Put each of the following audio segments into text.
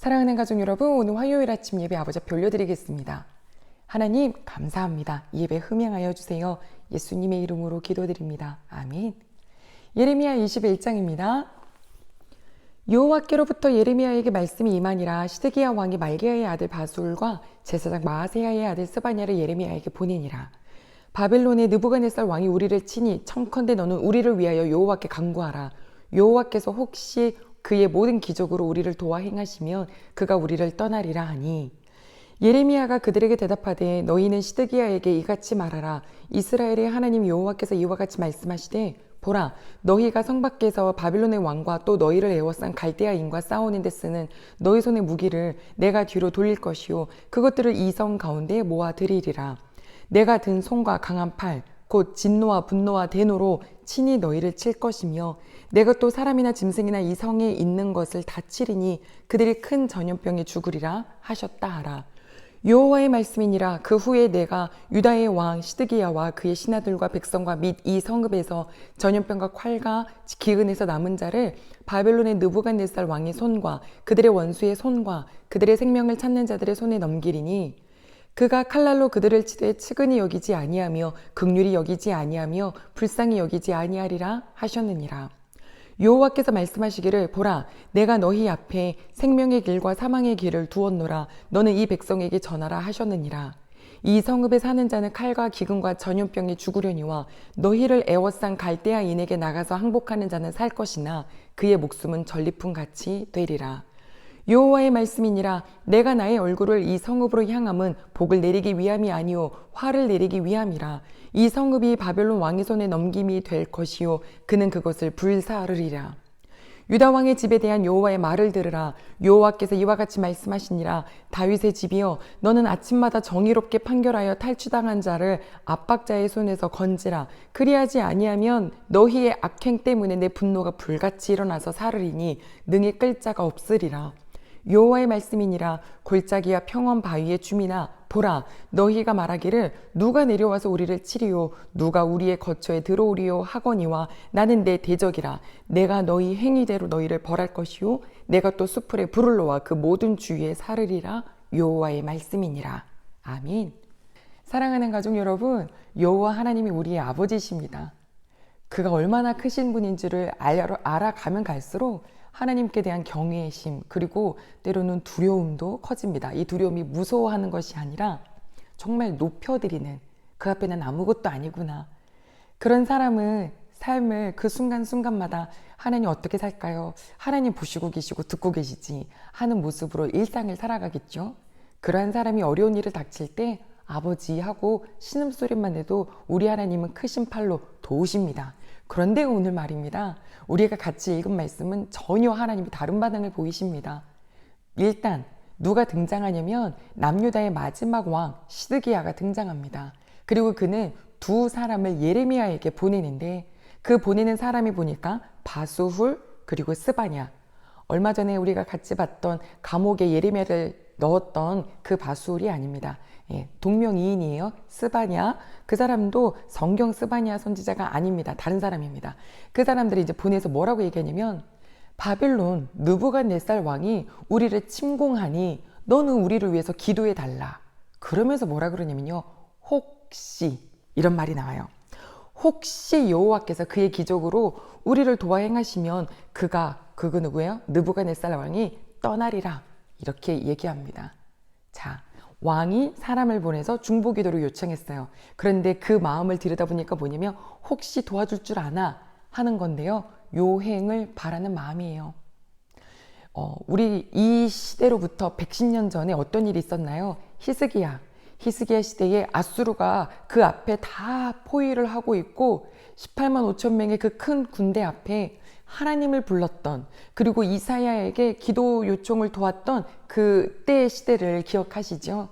사랑하는 가족 여러분, 오늘 화요일 아침 예배 아버지 앞에 올려드리겠습니다. 하나님, 감사합니다. 이 예배 흠양하여 주세요. 예수님의 이름으로 기도드립니다. 아멘. 예레미야 21장입니다. 여호와께로부터 예레미야에게 말씀이 임하니라 시드기야 왕이 말기야의 아들 바술과 제사장 마아세야의 아들 스바냐를 예레미야에게 보내니라. 바벨론의 느부갓네살 왕이 우리를 치니 청컨대 너는 우리를 위하여 여호와께 간구하라. 여호와께서 혹시 그의 모든 기적으로 우리를 도와 행하시면 그가 우리를 떠나리라 하니. 예레미야가 그들에게 대답하되 너희는 시드기야에게 이같이 말하라. 이스라엘의 하나님 여호와께서 이와 같이 말씀하시되 보라 너희가 성 밖에서 바빌론의 왕과 또 너희를 에워싼 갈대아인과 싸우는 데 쓰는 너희 손의 무기를 내가 뒤로 돌릴 것이요. 그것들을 이 성 가운데 모아 드리리라. 내가 든 손과 강한 팔 곧 진노와 분노와 대노로 친히 너희를 칠 것이며 내가 또 사람이나 짐승이나 이 성에 있는 것을 다 치리니 그들이 큰 전염병에 죽으리라 하셨다 하라. 여호와의 말씀이니라 그 후에 내가 유다의 왕 시드기야와 그의 신하들과 백성과 및 이 성읍에서 전염병과 칼과 기근에서 남은 자를 바벨론의 느부갓네살 왕의 손과 그들의 원수의 손과 그들의 생명을 찾는 자들의 손에 넘기리니 그가 칼날로 그들을 치되 측은히 여기지 아니하며 극률이 여기지 아니하며 불쌍히 여기지 아니하리라 하셨느니라. 여호와께서 말씀하시기를 보라 내가 너희 앞에 생명의 길과 사망의 길을 두었노라 너는 이 백성에게 전하라 하셨느니라. 이 성읍에 사는 자는 칼과 기근과 전염병에 죽으려니와 너희를 애워싼 갈대아인에게 나가서 항복하는 자는 살 것이나 그의 목숨은 전리품 같이 되리라. 여호와의 말씀이니라. 내가 나의 얼굴을 이 성읍으로 향함은 복을 내리기 위함이 아니요 화를 내리기 위함이라. 이 성읍이 바벨론 왕의 손에 넘김이 될 것이요 그는 그것을 불사르리라. 유다 왕의 집에 대한 여호와의 말을 들으라. 여호와께서 이와 같이 말씀하시니라. 다윗의 집이여 너는 아침마다 정의롭게 판결하여 탈취당한 자를 압박자의 손에서 건지라. 그리하지 아니하면 너희의 악행 때문에 내 분노가 불같이 일어나서 사르리니 능히 끌 자가 없으리라 여호와의 말씀이니라. 골짜기와 평원 바위의 주민아 보라 너희가 말하기를 누가 내려와서 우리를 치리요? 누가 우리의 거처에 들어오리요? 하거니와 나는 내 대적이라. 내가 너희 행위대로 너희를 벌할 것이요. 내가 또 수풀에 불을 놓아 그 모든 주위에 사르리라. 여호와의 말씀이니라. 아멘. 사랑하는 가족 여러분 여호와 하나님이 우리의 아버지십니다. 그가 얼마나 크신 분인지를 알아가면 갈수록 하나님께 대한 경외심 그리고 때로는 두려움도 커집니다. 이 두려움이 무서워하는 것이 아니라 정말 높여드리는 그 앞에 는 아무것도 아니구나. 그런 사람은 삶을 그 순간순간마다 하나님 어떻게 살까요? 하나님 보시고 계시고 듣고 계시지 하는 모습으로 일상을 살아가겠죠. 그러한 사람이 어려운 일을 닥칠 때 아버지 하고 신음소리만 내도 우리 하나님은 크신 팔로 도우십니다. 그런데 오늘 말입니다. 우리가 같이 읽은 말씀은 전혀 하나님이 다른 반응을 보이십니다. 일단 누가 등장하냐면 남유다의 마지막 왕 시드기야가 등장합니다. 그리고 그는 두 사람을 예레미야에게 보내는데 그 보내는 사람이 보니까 바수훌 그리고 스바냐 얼마 전에 우리가 같이 봤던 감옥에 예레미야를 넣었던 그 바수훌이 아닙니다. 예, 동명이인이에요. 스바냐. 그 사람도 성경 스바냐 선지자가 아닙니다. 다른 사람입니다. 그 사람들이 이제 보내서 뭐라고 얘기하냐면 바빌론 느부갓네살 왕이 우리를 침공하니 너는 우리를 위해서 기도해 달라. 그러면서 뭐라 그러냐면요. 혹시 이런 말이 나와요. 혹시 여호와께서 그의 기적으로 우리를 도와 행하시면 그가 그그 누구예요? 느부갓네살 왕이 떠나리라. 이렇게 얘기합니다. 자, 왕이 사람을 보내서 중보 기도를 요청했어요. 그런데 그 마음을 들여다보니까 뭐냐면 혹시 도와줄 줄 아나 하는 건데요. 요행을 바라는 마음이에요. 어, 우리 이 시대로부터 110년 전에 어떤 일이 있었나요? 히스기야. 히스기야 시대에 아수르가 그 앞에 다 포위를 하고 있고 18만 5천 명의 그 큰 군대 앞에 하나님을 불렀던 그리고 이사야에게 기도 요청을 도왔던 그때 시대를 기억하시죠?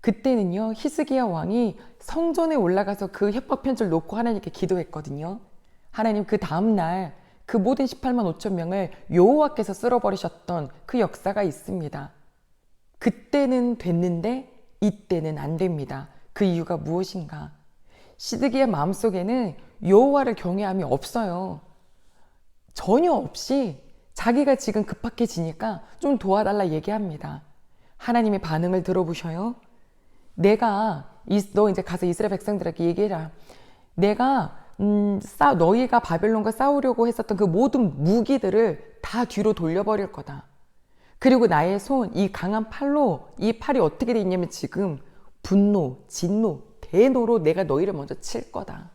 그때는요 히스기야 왕이 성전에 올라가서 그 협박 편지를 놓고 하나님께 기도했거든요. 하나님 그 다음 날 그 모든 18만 5천 명을 여호와께서 쓸어버리셨던 그 역사가 있습니다. 그때는 됐는데 이때는 안 됩니다. 그 이유가 무엇인가? 시드기의 마음속에는 여호와를 경외함이 없어요. 전혀 없이 자기가 지금 급박해지니까 좀 도와달라 얘기합니다. 하나님의 반응을 들어보셔요. 내가 이- 너 이제 가서 이스라엘 백성들에게 얘기해라. 내가 음, 싸 너희가 바벨론과 싸우려고 했었던 그 모든 무기들을 다 뒤로 돌려버릴 거다. 그리고 나의 손, 이 강한 팔로 이 팔이 어떻게 돼 있냐면 지금 분노, 진노, 대노로 내가 너희를 먼저 칠 거다.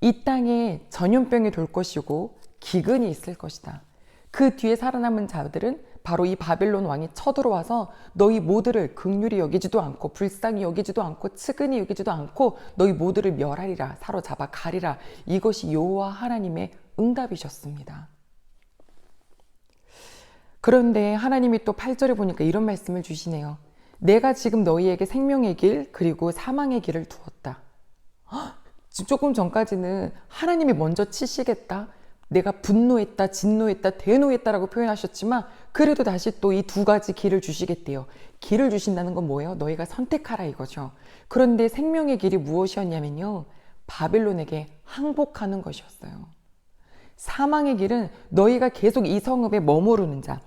이 땅에 전염병이 돌 것이고 기근이 있을 것이다. 그 뒤에 살아남은 자들은 바로 이 바벨론 왕이 쳐들어와서 너희 모두를 극률이 여기지도 않고 불쌍히 여기지도 않고 측은히 여기지도 않고 너희 모두를 멸하리라 사로잡아 가리라 이것이 여호와 하나님의 응답이셨습니다. 그런데 하나님이 또 8절에 보니까 이런 말씀을 주시네요. 내가 지금 너희에게 생명의 길 그리고 사망의 길을 두었다. 헉, 조금 전까지는 하나님이 먼저 치시겠다. 내가 분노했다, 진노했다, 대노했다라고 표현하셨지만 그래도 다시 또 이 두 가지 길을 주시겠대요. 길을 주신다는 건 뭐예요? 너희가 선택하라 이거죠. 그런데 생명의 길이 무엇이었냐면요. 바빌론에게 항복하는 것이었어요. 사망의 길은 너희가 계속 이 성읍에 머무르는 자.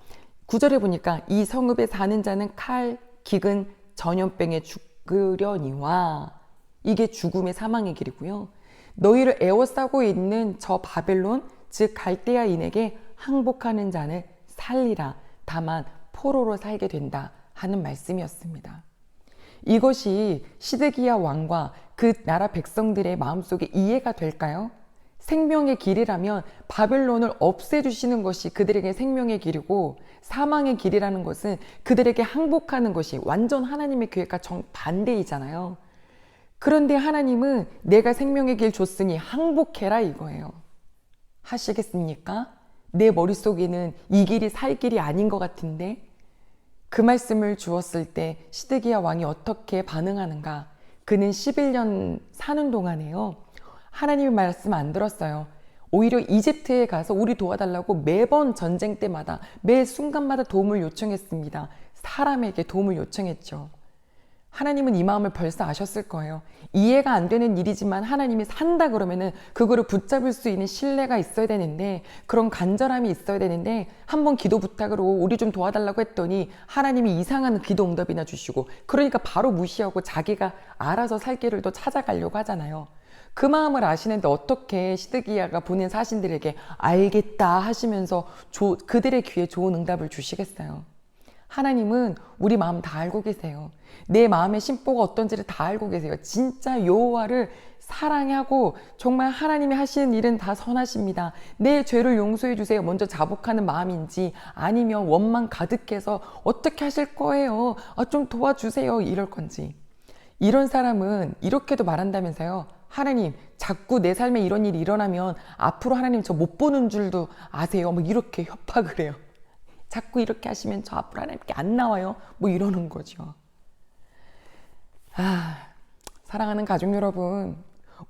구절에 보니까 이 성읍에 사는 자는 칼, 기근, 전염병에 죽으려니와 이게 죽음의 사망의 길이고요. 너희를 에워싸고 있는 저 바벨론, 즉 갈대아인에게 항복하는 자는 살리라. 다만 포로로 살게 된다 하는 말씀이었습니다. 이것이 시드기야 왕과 그 나라 백성들의 마음속에 이해가 될까요? 생명의 길이라면 바벨론을 없애주시는 것이 그들에게 생명의 길이고 사망의 길이라는 것은 그들에게 항복하는 것이 완전 하나님의 계획과 정반대이잖아요. 그런데 하나님은 내가 생명의 길 줬으니 항복해라 이거예요. 하시겠습니까? 내 머릿속에는 이 길이 살 길이 아닌 것 같은데 그 말씀을 주었을 때 시드기야 왕이 어떻게 반응하는가? 그는 11년 사는 동안에요. 하나님의 말씀 안 들었어요. 오히려 이집트에 가서 우리 도와달라고 매번 전쟁 때마다 매 순간마다 도움을 요청했습니다. 사람에게 도움을 요청했죠. 하나님은 이 마음을 벌써 아셨을 거예요. 이해가 안 되는 일이지만 하나님이 산다 그러면은 그거를 붙잡을 수 있는 신뢰가 있어야 되는데 그런 간절함이 있어야 되는데 한번 기도 부탁으로 우리 좀 도와달라고 했더니 하나님이 이상한 기도 응답이나 주시고 그러니까 바로 무시하고 자기가 알아서 살 길을 또 찾아가려고 하잖아요. 그 마음을 아시는데 어떻게 시드기야가 보낸 사신들에게 알겠다 하시면서 조, 그들의 귀에 좋은 응답을 주시겠어요. 하나님은 우리 마음 다 알고 계세요. 내 마음의 심보가 어떤지를 다 알고 계세요. 진짜 여호와를 사랑하고 정말 하나님이 하시는 일은 다 선하십니다. 내 죄를 용서해 주세요. 먼저 자복하는 마음인지 아니면 원망 가득해서 어떻게 하실 거예요? 아, 좀 도와주세요. 이럴 건지. 이런 사람은 이렇게도 말한다면서요. 하나님, 자꾸 내 삶에 이런 일이 일어나면 앞으로 하나님 저 못 보는 줄도 아세요. 뭐 이렇게 협박을 해요. 자꾸 이렇게 하시면 저 앞으로 하나님께 안 나와요. 뭐 이러는 거죠. 아, 사랑하는 가족 여러분,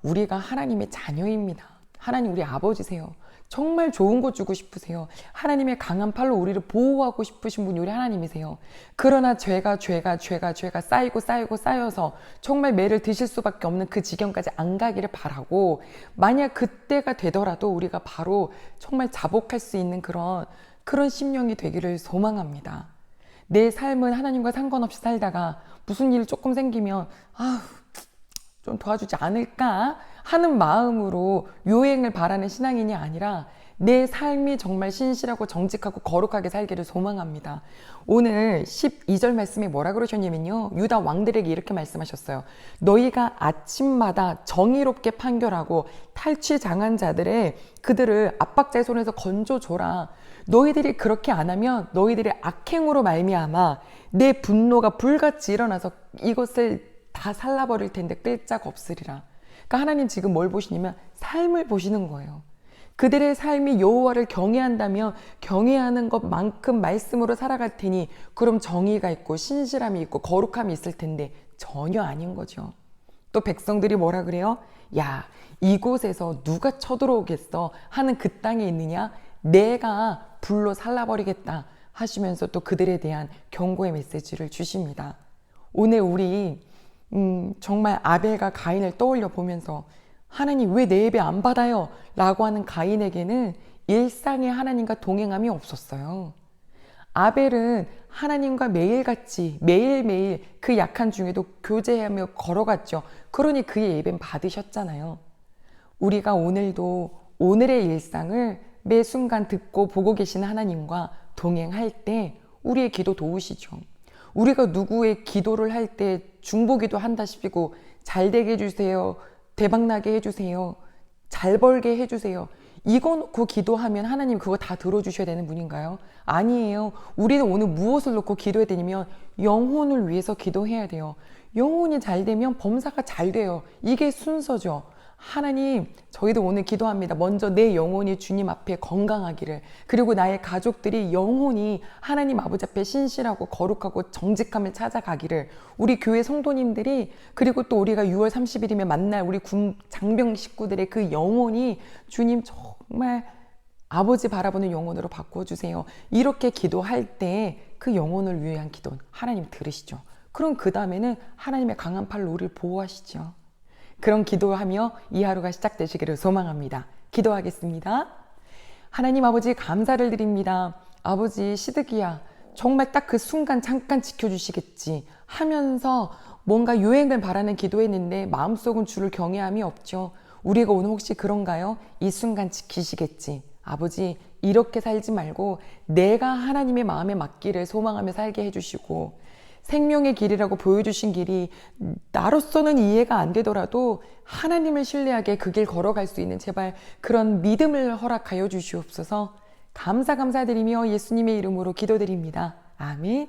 우리가 하나님의 자녀입니다. 하나님 우리 아버지세요. 정말 좋은 거 주고 싶으세요. 하나님의 강한 팔로 우리를 보호하고 싶으신 분이 우리 하나님이세요. 그러나 죄가 죄가 죄가 죄가 쌓이고 쌓이고 쌓여서 정말 매를 드실 수밖에 없는 그 지경까지 안 가기를 바라고 만약 그때가 되더라도 우리가 바로 정말 자복할 수 있는 그런 그런 심령이 되기를 소망합니다. 내 삶은 하나님과 상관없이 살다가 무슨 일 조금 생기면 아좀 도와주지 않을까 하는 마음으로 요행을 바라는 신앙인이 아니라 내 삶이 정말 신실하고 정직하고 거룩하게 살기를 소망합니다. 오늘 12절 말씀에 뭐라 그러셨냐면요. 유다 왕들에게 이렇게 말씀하셨어요. 너희가 아침마다 정의롭게 판결하고 탈취 장한 자들의 그들을 압박자의 손에서 건져줘라. 너희들이 그렇게 안 하면 너희들의 악행으로 말미암아 내 분노가 불같이 일어나서 이것을 다 살라버릴 텐데 끌짝 없으리라. 그러니까 하나님 지금 뭘 보시냐면 삶을 보시는 거예요. 그들의 삶이 여호와를 경외한다면 경외하는 것만큼 말씀으로 살아갈 테니 그럼 정의가 있고 신실함이 있고 거룩함이 있을 텐데 전혀 아닌 거죠. 또 백성들이 뭐라 그래요? 야, 이곳에서 누가 쳐들어오겠어 하는 그 땅에 있느냐? 내가 불로 살라버리겠다 하시면서 또 그들에 대한 경고의 메시지를 주십니다. 오늘 우리 음, 정말 아벨과 가인을 떠올려 보면서 하나님 왜 내 예배 안 받아요? 라고 하는 가인에게는 일상에 하나님과 동행함이 없었어요. 아벨은 하나님과 매일같이 매일매일 그 약한 중에도 교제하며 걸어갔죠. 그러니 그의 예배는 받으셨잖아요. 우리가 오늘도 오늘의 일상을 매 순간 듣고 보고 계신 하나님과 동행할 때 우리의 기도 도우시죠. 우리가 누구의 기도를 할 때 중보기도 한다 싶고 잘 되게 해주세요. 대박나게 해주세요. 잘 벌게 해주세요. 이거 놓고 기도하면 하나님 그거 다 들어주셔야 되는 분인가요? 아니에요. 우리는 오늘 무엇을 놓고 기도해야 되냐면 영혼을 위해서 기도해야 돼요. 영혼이 잘 되면 범사가 잘 돼요. 이게 순서죠. 하나님, 저희도 오늘 기도합니다. 먼저 내 영혼이 주님 앞에 건강하기를, 그리고 나의 가족들이 영혼이 하나님 아버지 앞에 신실하고 거룩하고 정직함을 찾아가기를, 우리 교회 성도님들이, 그리고 또 우리가 6월 30일이면 만날 우리 군 장병 식구들의 그 영혼이 주님 정말 아버지 바라보는 영혼으로 바꿔주세요. 이렇게 기도할 때 그 영혼을 위한 기도 하나님 들으시죠. 그럼 그 다음에는 하나님의 강한 팔로 우리를 보호하시죠. 그런 기도하며 이 하루가 시작되시기를 소망합니다. 기도하겠습니다. 하나님 아버지 감사를 드립니다. 아버지 시드기야 정말 딱 그 순간 잠깐 지켜주시겠지 하면서 뭔가 유행을 바라는 기도했는데 마음속은 주를 경외함이 없죠. 우리가 오늘 혹시 그런가요? 이 순간 지키시겠지. 아버지 이렇게 살지 말고 내가 하나님의 마음에 맞기를 소망하며 살게 해주시고 생명의 길이라고 보여주신 길이 나로서는 이해가 안 되더라도 하나님을 신뢰하게 그 길 걸어갈 수 있는 제발 그런 믿음을 허락하여 주시옵소서 감사 감사드리며 예수님의 이름으로 기도드립니다. 아멘.